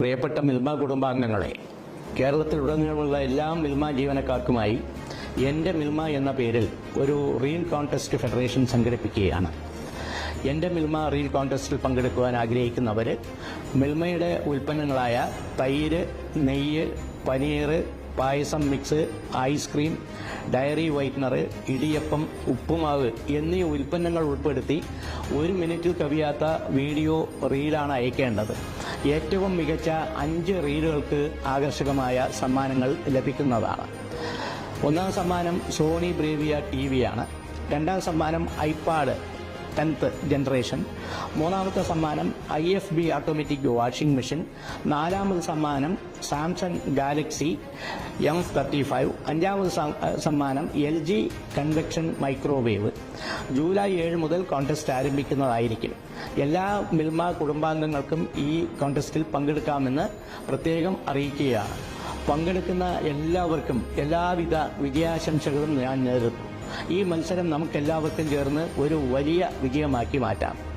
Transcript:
പ്രിയപ്പെട്ട മിൽമ കുടുംബാംഗങ്ങളെ കേരളത്തിലുടനീളമുള്ള എല്ലാ മിൽമ ജീവനക്കാർക്കുമായി എന്റെ മിൽമ എന്ന പേരിൽ ഒരു റീൽ കോൺടെസ്റ്റ് ഫെഡറേഷൻ സംഘടിപ്പിക്കുകയാണ്. എന്റെ മിൽമ റീൽ കോൺടെസ്റ്റിൽ പങ്കെടുക്കുവാൻ ആഗ്രഹിക്കുന്നവർ മിൽമയുടെ ഉൽപ്പന്നങ്ങളായ തൈര് നെയ്യ് paneer payasam mix ice cream dairy whitener idiyappam uppumavu എന്നീ ഉൽപ്പന്നങ്ങൾ ഉൾപ്പെടുത്തി ഒരു മിനിറ്റിൽ കവിയാത്ത വീഡിയോ റീലാണ് അയക്കേണ്ടത്. ഏറ്റവും മികച്ച അഞ്ച് റീലുകൾക്ക് ആകർഷകമായ സമ്മാനങ്ങൾ ലഭിക്കുന്നതാണ്. ഒന്നാം സമ്മാനം സോണി ബ്രേവിയ ടി വിയാണ്. രണ്ടാം സമ്മാനം ഐപാഡ് ടെൻത്ത് ജനറേഷൻ. മൂന്നാമത്തെ സമ്മാനം I F B automatic washing machine നാലാമത് സമ്മാനം Samsung Galaxy M thirty five അഞ്ചാമത് സമ്മാനം L G convection microwave. July ഏഴ് മുതൽ കോൺടെസ്റ്റ് ആരംഭിക്കുന്നതായിരിക്കും. എല്ലാ മിൽമ കുടുംബാംഗങ്ങൾക്കും ഈ കോൺടെസ്റ്റിൽ പങ്കെടുക്കാമെന്ന് പ്രത്യേകം അറിയിക്കുകയാണ്. പങ്കെടുക്കുന്ന എല്ലാവർക്കും എല്ലാവിധ വിജയാശംസകളും ഞാൻ നേരുന്നു. ഈ മത്സരം നമുക്കെല്ലാവർക്കും ചേർന്ന് ഒരു വലിയ വിജയമാക്കി മാറ്റാം.